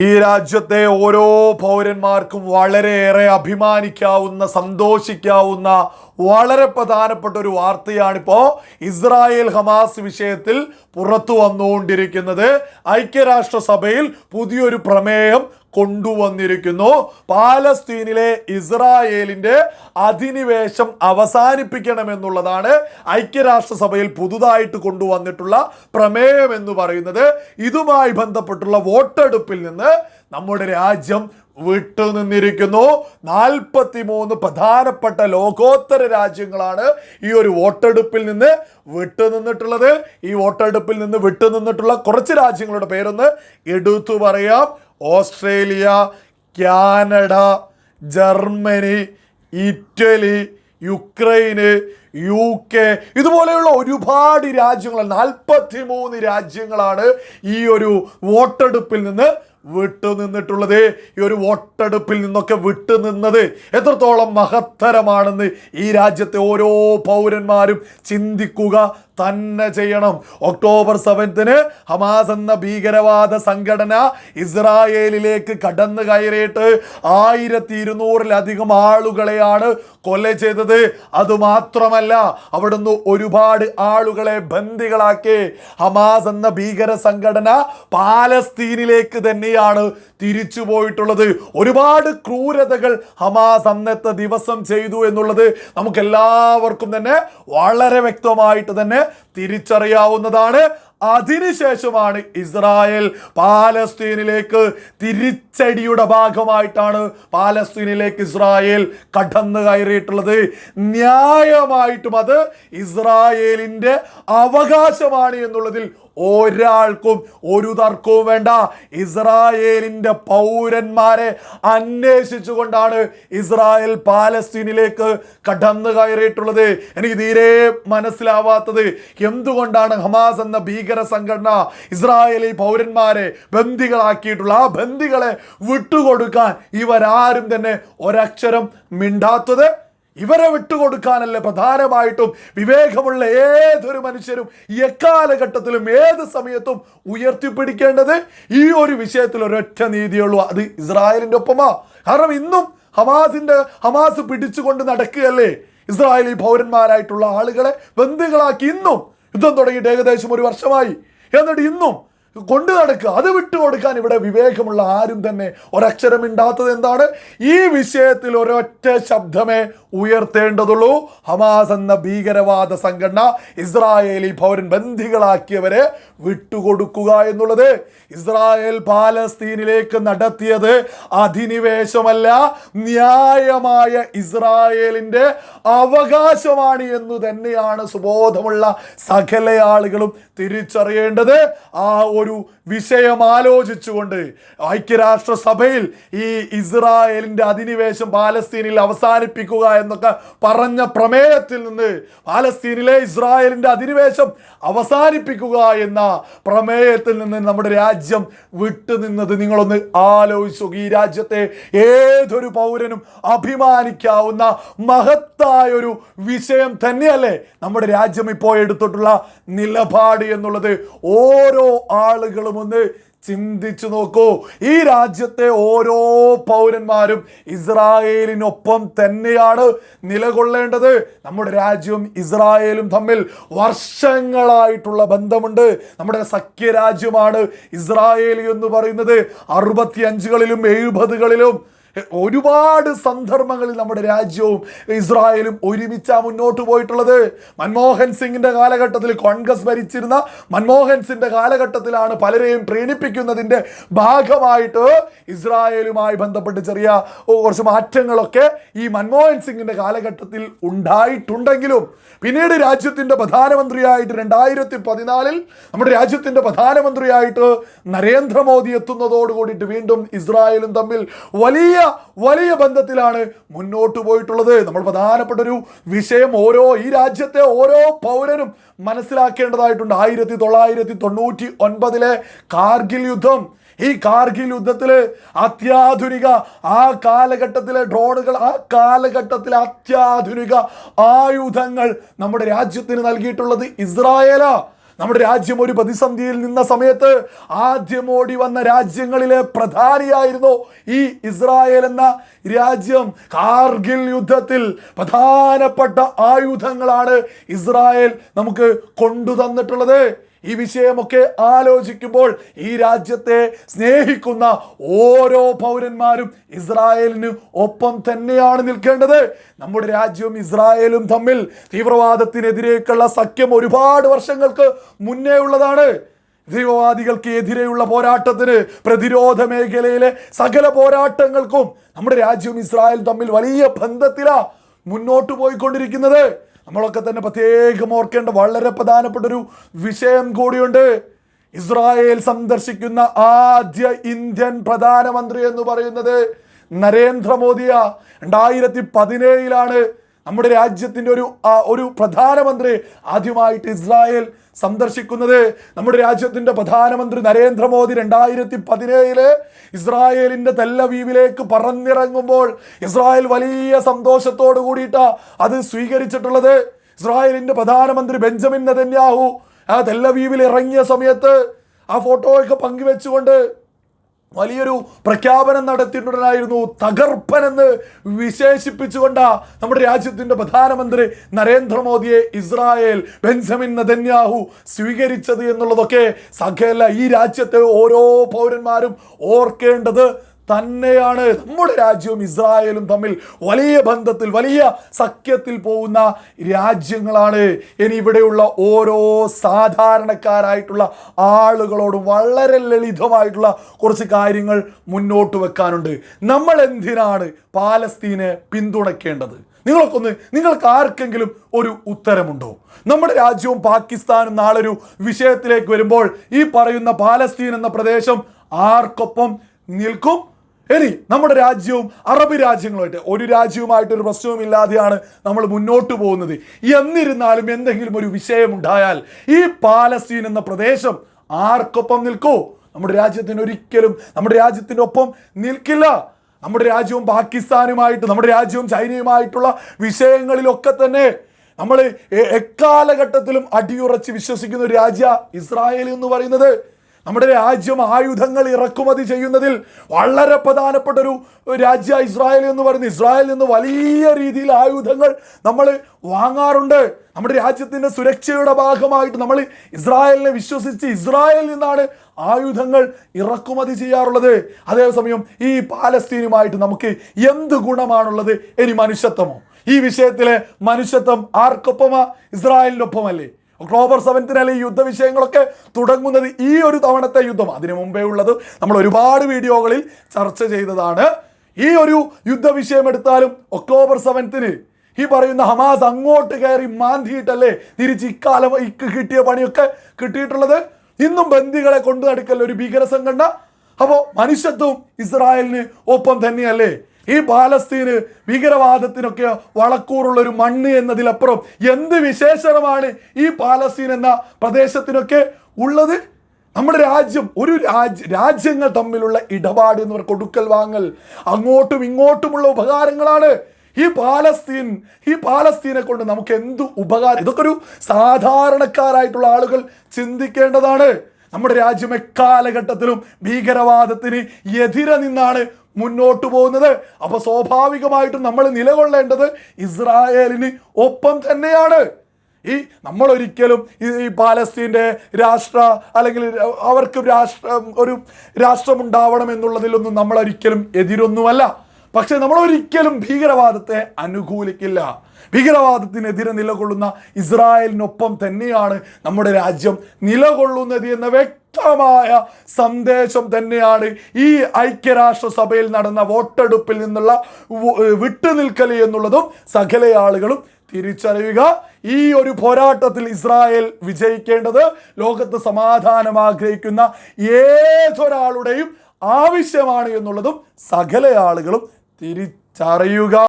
ഈ രാജ്യത്തെ ഓരോ പൗരന്മാർക്കും വളരെയേറെ അഭിമാനിക്കാവുന്ന സന്തോഷിക്കാവുന്ന വളരെ പ്രധാനപ്പെട്ട ഒരു വാർത്തയാണിപ്പോൾ ഇസ്രായേൽ ഹമാസ് വിഷയത്തിൽ പുറത്തു വന്നുകൊണ്ടിരിക്കുന്നത് ഐക്യരാഷ്ട്രസഭയിൽ പുതിയൊരു പ്രമേയം കൊണ്ടുവന്നിരിക്കുന്നു. പാലസ്തീനിലെ ഇസ്രായേലിന്റെ അധിനിവേശം അവസാനിപ്പിക്കണമെന്നുള്ളതാണ് ഐക്യരാഷ്ട്രസഭയിൽ പുതുതായിട്ട് കൊണ്ടുവന്നിട്ടുള്ള പ്രമേയം എന്ന് പറയുന്നത്. ഇതുമായി ബന്ധപ്പെട്ടുള്ള വോട്ടെടുപ്പിൽ നിന്ന് നമ്മുടെ രാജ്യം വിട്ടുനിന്നിരിക്കുന്നു നാൽപ്പത്തി മൂന്ന് പ്രധാനപ്പെട്ട ലോകോത്തര രാജ്യങ്ങളാണ് ഈ ഒരു വോട്ടെടുപ്പിൽ നിന്ന് വിട്ടുനിന്നിട്ടുള്ളത് ഈ വോട്ടെടുപ്പിൽ നിന്ന് വിട്ടുനിന്നിട്ടുള്ള കുറച്ച് രാജ്യങ്ങളുടെ പേരൊന്ന് എടുത്തു പറയാം. Australia Canada Germany Italy യുക്രൈന് U K ഇതുപോലെയുള്ള ഒരുപാട് രാജ്യങ്ങൾ നാൽപ്പത്തി മൂന്ന് രാജ്യങ്ങളാണ് ഈ ഒരു വോട്ടെടുപ്പിൽ നിന്ന് വിട്ടുനിന്നിട്ടുള്ളത്. ഈ ഒരു വോട്ടെടുപ്പിൽ നിന്നൊക്കെ വിട്ടുനിന്നത് എത്രത്തോളം മഹത്തരമാണെന്ന് ഈ രാജ്യത്തെ ഓരോ പൗരന്മാരും ചിന്തിക്കുക തന്നെ ചെയ്യണം. ഒക്ടോബർ സെവൻത്തിന് ഹമാസ് എന്ന ഭീകരവാദ സംഘടന ഇസ്രായേലിലേക്ക് കടന്നു കയറിയിട്ട് ആയിരത്തി ഇരുന്നൂറിലധികം ആളുകളെയാണ് കൊല ചെയ്തത്. അതുമാത്രമല്ല അവിടുന്ന് ഒരുപാട് ആളുകളെ ബന്ദികളാക്കി. ഹമാസ് എന്ന ഭീകര സംഘടന പാലസ്തീനിലേക്ക് തന്നെയാണ് തിരിച്ചു പോയിട്ടുള്ളത്. ഒരുപാട് ക്രൂരതകൾ ഹമാസ് അന്നത്തെ ദിവസം ചെയ്തു എന്നുള്ളത് നമുക്ക് എല്ലാവർക്കും തന്നെ വളരെ വ്യക്തമായിട്ട് തന്നെ തിരിച്ചറിയാവുന്നതാണ്. അതിനുശേഷമാണ് ഇസ്രായേൽ പാലസ്തീനിലേക്ക് തിരിച്ചടിയുടെ ഭാഗമായിട്ടാണ് പാലസ്തീനിലേക്ക് ഇസ്രായേൽ കടന്നു കയറിയിട്ടുള്ളത്. ന്യായമായിട്ടും അത് ഇസ്രായേലിന്റെ അവകാശമാണ് എന്നുള്ളതിൽ ഒരാൾക്കും ഒരു തർക്കവും വേണ്ട. ഇസ്രായേലിന്റെ പൗരന്മാരെ അന്വേഷിച്ചുകൊണ്ടാണ് ഇസ്രായേൽ പാലസ്തീനിലേക്ക് കടന്നു കയറിയിട്ടുള്ളത്. എനിക്ക് തീരെ മനസ്സിലാവാത്തത് എന്തുകൊണ്ടാണ് ഹമാസ് എന്ന ഭീകര സംഘടന ഇസ്രായേലി പൗരന്മാരെ ബന്ദികളാക്കിയിട്ടുള്ള ആ ബന്ദികളെ വിട്ടുകൊടുക്കാൻ ഇവരാരും തന്നെ ഒരക്ഷരം മിണ്ടാത്തത് ഇവരെ വിട്ടുകൊടുക്കാനല്ലേ പ്രധാനമായിട്ടും വിവേകമുള്ള ഏതൊരു മനുഷ്യരും എക്കാലഘട്ടത്തിലും ഏത് സമയത്തും ഉയർത്തിപ്പിടിക്കേണ്ടത് ഈ ഒരു വിഷയത്തിൽ ഒരൊറ്റ നീതിയുള്ളൂ. അത് ഇസ്രായേലിന്റെ ഒപ്പമാ. കാരണം ഇന്നും ഹമാസിന്റെ ഹമാസ് പിടിച്ചുകൊണ്ട് നടക്കുകയല്ലേ? ഇസ്രായേലി പൗരന്മാരായിട്ടുള്ള ആളുകളെ ബന്ധുക്കളാക്കി ഇന്നും യുദ്ധം തുടങ്ങിയിട്ട് ഏകദേശം ഒരു വർഷമായി. എന്നിട്ട് ഇന്നും കൊണ്ടു നടക്കുക. അത് വിട്ടു കൊടുക്കാൻ ഇവിടെ വിവേകമുള്ള ആരും തന്നെ ഒരക്ഷരം ഇണ്ടാത്തത് എന്താണ്? ഈ വിഷയത്തിൽ ഒരൊറ്റ ശബ്ദമേ ഉയർത്തേണ്ടതുള്ളൂ. ഹമാസ് എന്ന ഭീകരവാദ സംഘടന ഇസ്രായേലി പൗരൻ ബന്ധികളാക്കിയവരെ വിട്ടുകൊടുക്കുക എന്നുള്ളത് ഇസ്രായേൽ പാലസ്തീനിലേക്ക് നടത്തിയത് അധിനിവേശമല്ല ന്യായമായ ഇസ്രായേലിന്റെ അവകാശമാണ് എന്ന് തന്നെയാണ് സുബോധമുള്ള സകല ആളുകളും തിരിച്ചറിയേണ്ടത്. ആ ഒരു വിഷയം ആലോചിച്ചുകൊണ്ട് ഐക്യരാഷ്ട്രസഭയിൽ ഈ ഇസ്രായേലിന്റെ അധിനിവേശം പാലസ്തീനിൽ അവസാനിപ്പിക്കുക എന്നൊക്കെ പറഞ്ഞ പ്രമേയത്തിൽ നിന്ന് പാലസ്തീനിലെ ഇസ്രായേലിന്റെ അധിനിവേശം അവസാനിപ്പിക്കുക എന്ന പ്രമേയത്തിൽ നിന്ന് നമ്മുടെ രാജ്യം വിട്ടുനിന്നത് നിങ്ങളൊന്ന് ആലോചിച്ചു ഈ രാജ്യത്തെ ഏതൊരു പൗരനും അഭിമാനിക്കാവുന്ന മഹത്തായ ഒരു വിഷയം തന്നെയല്ലേ നമ്മുടെ രാജ്യം ഇപ്പോൾ എടുത്തിട്ടുള്ള നിലപാട് എന്നുള്ളത്. ഓരോ ആളുകളും ഒന്ന് ചിന്തിച്ചു നോക്കൂ. ഈ രാജ്യത്തെ ഓരോ പൗരന്മാരും ഇസ്രായേലിനൊപ്പം തന്നെയാണ് നിലകൊള്ളേണ്ടത്. നമ്മുടെ രാജ്യവും ഇസ്രായേലും തമ്മിൽ വർഷങ്ങളായിട്ടുള്ള ബന്ധമുണ്ട്. നമ്മുടെ സഖ്യരാജ്യമാണ് ഇസ്രായേൽ എന്ന് പറയുന്നത്. അറുപത്തി അഞ്ചുകളിലും എഴുപതുകളിലും ഒരുപാട് സന്ദർഭങ്ങളിൽ നമ്മുടെ രാജ്യവും ഇസ്രായേലും ഒരുമിച്ചാണ് മുന്നോട്ട് പോയിട്ടുള്ളത്. മൻമോഹൻ സിംഗിന്റെ കാലഘട്ടത്തിൽ കോൺഗ്രസ് ഭരിച്ചിരുന്ന മൻമോഹൻ സിംഗിന്റെ കാലഘട്ടത്തിലാണ് പലരെയും പ്രീണിപ്പിക്കുന്നതിന്റെ ഭാഗമായിട്ട് ഇസ്രായേലുമായി ബന്ധപ്പെട്ട് ചെറിയ കുറച്ച് മാറ്റങ്ങളൊക്കെ ഈ മൻമോഹൻ സിംഗിന്റെ കാലഘട്ടത്തിൽ ഉണ്ടായിട്ടുണ്ടെങ്കിലും പിന്നീട് രാജ്യത്തിന്റെ പ്രധാനമന്ത്രിയായിട്ട് രണ്ടായിരത്തി പതിനാലിൽ നമ്മുടെ രാജ്യത്തിന്റെ പ്രധാനമന്ത്രിയായിട്ട് നരേന്ദ്രമോദി എത്തുന്നതോട് കൂടിയിട്ട് വീണ്ടും ഇസ്രായേലും തമ്മിൽ വലിയ വലിയ ബന്ധത്തിലാണ് മുന്നോട്ട് പോയിട്ടുള്ളത്. നമ്മൾ പ്രധാനപ്പെട്ട ഒരു വിഷയം ഓരോ ഈ രാജ്യത്തെ ഓരോ പൗരനും മനസ്സിലാക്കേണ്ടതായിട്ടുണ്ട്. ആയിരത്തി തൊള്ളായിരത്തി തൊണ്ണൂറ്റി ഒൻപതിലെ കാർഗിൽ യുദ്ധം. ഈ കാർഗിൽ യുദ്ധത്തിൽ അത്യാധുനിക ആ കാലഘട്ടത്തിലെ ഡ്രോണുകൾ ആ കാലഘട്ടത്തിലെ അത്യാധുനിക ആയുധങ്ങൾ നമ്മുടെ രാജ്യത്തിന് നൽകിയിട്ടുള്ളത് ഇസ്രായേലാ. നമ്മുടെ രാജ്യം ഒരു പ്രതിസന്ധിയിൽ നിന്ന സമയത്ത് ആദ്യം ഓടി വന്ന രാജ്യങ്ങളിലെ പ്രധാനിയായിരുന്നു ഈ ഇസ്രായേൽ എന്ന രാജ്യം. കാർഗിൽ യുദ്ധത്തിൽ പ്രധാനപ്പെട്ട ആയുധങ്ങളാണ് ഇസ്രായേൽ നമുക്ക് കൊണ്ടു തന്നിട്ടുള്ളത് ഈ വിഷയമൊക്കെ ആലോചിക്കുമ്പോൾ ഈ രാജ്യത്തെ സ്നേഹിക്കുന്ന ഓരോ പൗരന്മാരും ഇസ്രായേലിന് ഒപ്പം തന്നെയാണ് നിൽക്കേണ്ടത്. നമ്മുടെ രാജ്യവും ഇസ്രായേലും തമ്മിൽ തീവ്രവാദത്തിനെതിരേക്കുള്ള സഖ്യം ഒരുപാട് വർഷങ്ങൾക്ക് മുന്നേ ഉള്ളതാണ്. തീവ്രവാദികൾക്ക് എതിരെയുള്ള പോരാട്ടത്തിന് പ്രതിരോധ മേഖലയിലെ സകല പോരാട്ടങ്ങൾക്കും നമ്മുടെ രാജ്യവും ഇസ്രായേലും തമ്മിൽ വലിയ ബന്ധത്തിലാണ് മുന്നോട്ട് പോയിക്കൊണ്ടിരിക്കുന്നത്. നമ്മളൊക്കെ തന്നെ പ്രത്യേകം ഓർക്കേണ്ട വളരെ പ്രധാനപ്പെട്ട ഒരു വിഷയം കൂടിയുണ്ട്. ഇസ്രായേൽ സന്ദർശിക്കുന്ന ആദ്യ ഇന്ത്യൻ പ്രധാനമന്ത്രി എന്ന് പറയുന്നത് നരേന്ദ്രമോദിയ. രണ്ടായിരത്തി പതിനേഴിലാണ് നമ്മുടെ രാജ്യത്തിന്റെ ഒരു ഒരു പ്രധാനമന്ത്രി ആദ്യമായിട്ട് ഇസ്രായേൽ സന്ദർശിക്കുന്നത് നമ്മുടെ രാജ്യത്തിന്റെ പ്രധാനമന്ത്രി നരേന്ദ്രമോദി രണ്ടായിരത്തി പതിനേഴിൽ ഇസ്രായേലിന്റെ തെല്ലവീവിലേക്ക് പറന്നിറങ്ങുമ്പോൾ ഇസ്രായേൽ വലിയ സന്തോഷത്തോടു കൂടിയിട്ടാണ് അത് സ്വീകരിച്ചിട്ടുള്ളത്. ഇസ്രായേലിന്റെ പ്രധാനമന്ത്രി ബെഞ്ചമിൻ നെതന്യാഹു ആ തെല്ലവീവിൽ ഇറങ്ങിയ സമയത്ത് ആ ഫോട്ടോയൊക്കെ പങ്കുവെച്ചുകൊണ്ട് വലിയൊരു പ്രഖ്യാപനം നടത്തിയിട്ടുണ്ടായിരുന്നു തകർപ്പൻ എന്ന് വിശേഷിപ്പിച്ചുകൊണ്ട് നമ്മുടെ രാജ്യത്തിന്റെ പ്രധാനമന്ത്രി നരേന്ദ്രമോദിയെ ഇസ്രായേൽ ബെൻസമിൻ നദന്യാഹു സ്വീകരിച്ചത് എന്നുള്ളതൊക്കെ സകല ഈ രാജ്യത്തെ ഓരോ പൗരന്മാരും ഓർക്കേണ്ടത് തന്നെയാണ്. നമ്മുടെ രാജ്യവും ഇസ്രായേലും തമ്മിൽ വലിയ ബന്ധത്തിൽ വലിയ സഖ്യത്തിൽ പോകുന്ന രാജ്യങ്ങളാണ്. ഇനി ഇവിടെയുള്ള ഓരോ സാധാരണക്കാരായിട്ടുള്ള ആളുകളോട് വളരെ ലളിതമായിട്ടുള്ള കുറച്ച് കാര്യങ്ങൾ മുന്നോട്ട് വെക്കാനുണ്ട്. നമ്മൾ എന്തിനാണ് പാലസ്തീനെ പിന്തുണയ്ക്കേണ്ടത്? നിങ്ങൾക്കൊന്ന് നിങ്ങൾക്ക് ആർക്കെങ്കിലും ഒരു ഉത്തരമുണ്ടോ? നമ്മുടെ രാജ്യവും പാകിസ്ഥാനും നാളൊരു വിഷയത്തിലേക്ക് വരുമ്പോൾ ഈ പറയുന്ന പാലസ്തീൻ എന്ന പ്രദേശം ആർക്കൊപ്പം നിൽക്കും? ഇനി നമ്മുടെ രാജ്യവും അറബ് രാജ്യങ്ങളുമായിട്ട് ഒരു രാജ്യവുമായിട്ട് ഒരു പ്രശ്നവും ഇല്ലാതെയാണ് നമ്മൾ മുന്നോട്ട് പോകുന്നത്. എന്നിരുന്നാലും എന്തെങ്കിലും ഒരു വിഷയമുണ്ടായാൽ ഈ പാലസ്തീൻ എന്ന പ്രദേശം ആർക്കൊപ്പം നിൽക്കൂ? നമ്മുടെ രാജ്യത്തിന് ഒരിക്കലും നമ്മുടെ രാജ്യത്തിന്റെ ഒപ്പം നിൽക്കില്ല. നമ്മുടെ രാജ്യവും പാകിസ്ഥാനുമായിട്ട് നമ്മുടെ രാജ്യവും ചൈനയുമായിട്ടുള്ള വിഷയങ്ങളിലൊക്കെ തന്നെ നമ്മൾ എക്കാലഘട്ടത്തിലും അടിയുറച്ച് വിശ്വസിക്കുന്ന ഒരു രാജ്യ ഇസ്രായേൽ എന്ന് പറയുന്നത്. നമ്മുടെ രാജ്യം ആയുധങ്ങൾ ഇറക്കുമതി ചെയ്യുന്നതിൽ വളരെ പ്രധാനപ്പെട്ട ഒരു രാജ്യ ഇസ്രായേൽ എന്ന് പറയുന്നത് ഇസ്രായേലിൽ നിന്ന് വലിയ രീതിയിൽ ആയുധങ്ങൾ നമ്മൾ വാങ്ങാറുണ്ട്. നമ്മുടെ രാജ്യത്തിന്റെ സുരക്ഷയുടെ ഭാഗമായിട്ട് നമ്മൾ ഇസ്രായേലിനെ വിശ്വസിച്ച് ഇസ്രായേലിൽ നിന്നാണ് ആയുധങ്ങൾ ഇറക്കുമതി ചെയ്യാറുള്ളത്. അതേസമയം ഈ പാലസ്തീനുമായിട്ട് നമുക്ക് എന്ത് ഗുണമാണുള്ളത്? ഇനി മനുഷ്യത്വമോ? ഈ വിഷയത്തിലെ മനുഷ്യത്വം ആർക്കൊപ്പമാ? ഇസ്രായേലിനൊപ്പമല്ലേ? ഒക്ടോബർ സെവൻത്തിനല്ലേ യുദ്ധ വിഷയങ്ങളൊക്കെ തുടങ്ങുന്നത്? ഈ ഒരു തവണത്തെ യുദ്ധം. അതിനു മുമ്പേ ഉള്ളത് നമ്മൾ ഒരുപാട് വീഡിയോകളിൽ ചർച്ച ചെയ്തതാണ്. ഈ ഒരു യുദ്ധവിഷയം എടുത്താലും ഒക്ടോബർ സെവൻത്തിന് ഈ പറയുന്ന ഹമാസ് അങ്ങോട്ട് കയറി മാന്തിയിട്ടല്ലേ തിരിച്ച് ഇക്കാലം ഇക്ക് കിട്ടിയ പണിയൊക്കെ കിട്ടിയിട്ടുള്ളത്? ഇന്നും ബന്ദികളെ കൊണ്ടു നടക്കല്ലേ ഒരു ഭീകര സംഘടന. അപ്പോൾ മനുഷ്യത്വം ഇസ്രായേലിന് ഒപ്പം തന്നെയല്ലേ? ഈ പാലസ്തീന് ഭീകരവാദത്തിനൊക്കെ വളക്കൂറുള്ള ഒരു മണ്ണ് എന്നതിലപ്പുറം എന്ത് വിശേഷണമാണ് ഈ പാലസ്തീൻ എന്ന പ്രദേശത്തിനൊക്കെ ഉള്ളത്? നമ്മുടെ രാജ്യം ഒരു രാജ്യ രാജ്യങ്ങൾ തമ്മിലുള്ള ഇടപാട് എന്ന് പറഞ്ഞ കൊടുക്കൽ വാങ്ങൽ. അങ്ങോട്ടും ഇങ്ങോട്ടുമുള്ള ഉപകാരങ്ങളാണ് ഈ പാലസ്തീൻ. ഈ പാലസ്തീനെ കൊണ്ട് നമുക്ക് എന്ത് ഉപകാരം? ഇതൊക്കെ ഒരു സാധാരണക്കാരായിട്ടുള്ള ആളുകൾ ചിന്തിക്കേണ്ടതാണ്. നമ്മുടെ രാജ്യം എക്കാലഘട്ടത്തിലും ഭീകരവാദത്തിന് എതിരെ നിന്നാണ് മുന്നോട്ട് പോകുന്നത്. അപ്പോൾ സ്വാഭാവികമായിട്ടും നമ്മൾ നിലകൊള്ളേണ്ടത് ഇസ്രായേലിന് ഒപ്പം തന്നെയാണ്. ഈ നമ്മൾ ഒരിക്കലും ഈ പാലസ്തീന്റെ രാഷ്ട്ര അല്ലെങ്കിൽ അവർക്ക് രാഷ്ട്ര ഒരു രാഷ്ട്രമുണ്ടാവണം എന്നുള്ളതിലൊന്നും നമ്മൾ ഒരിക്കലും എതിരൊന്നുമല്ല. പക്ഷെ നമ്മൾ ഒരിക്കലും ഭീകരവാദത്തെ അനുകൂലിക്കില്ല. ഭീകരവാദത്തിനെതിരെ നിലകൊള്ളുന്ന ഇസ്രായേലിനൊപ്പം തന്നെയാണ് നമ്മുടെ രാജ്യം നിലകൊള്ളുന്നത് എന്ന വ്യക്തമായ സന്ദേശം തന്നെയാണ് ഈ ഐക്യരാഷ്ട്രസഭയിൽ നടന്ന വോട്ടെടുപ്പിൽ നിന്നുള്ള വിട്ടുനിൽക്കൽ എന്നുള്ളതും സകല ആളുകളും തിരിച്ചറിയുക. ഈ ഒരു പോരാട്ടത്തിൽ ഇസ്രായേൽ വിജയിക്കേണ്ടത് ലോകത്ത് സമാധാനം ആഗ്രഹിക്കുന്ന ഏതൊരാളുടെയും ആവശ്യമാണ് എന്നുള്ളതും സകല ആളുകളും തിരിച്ചറിയുക.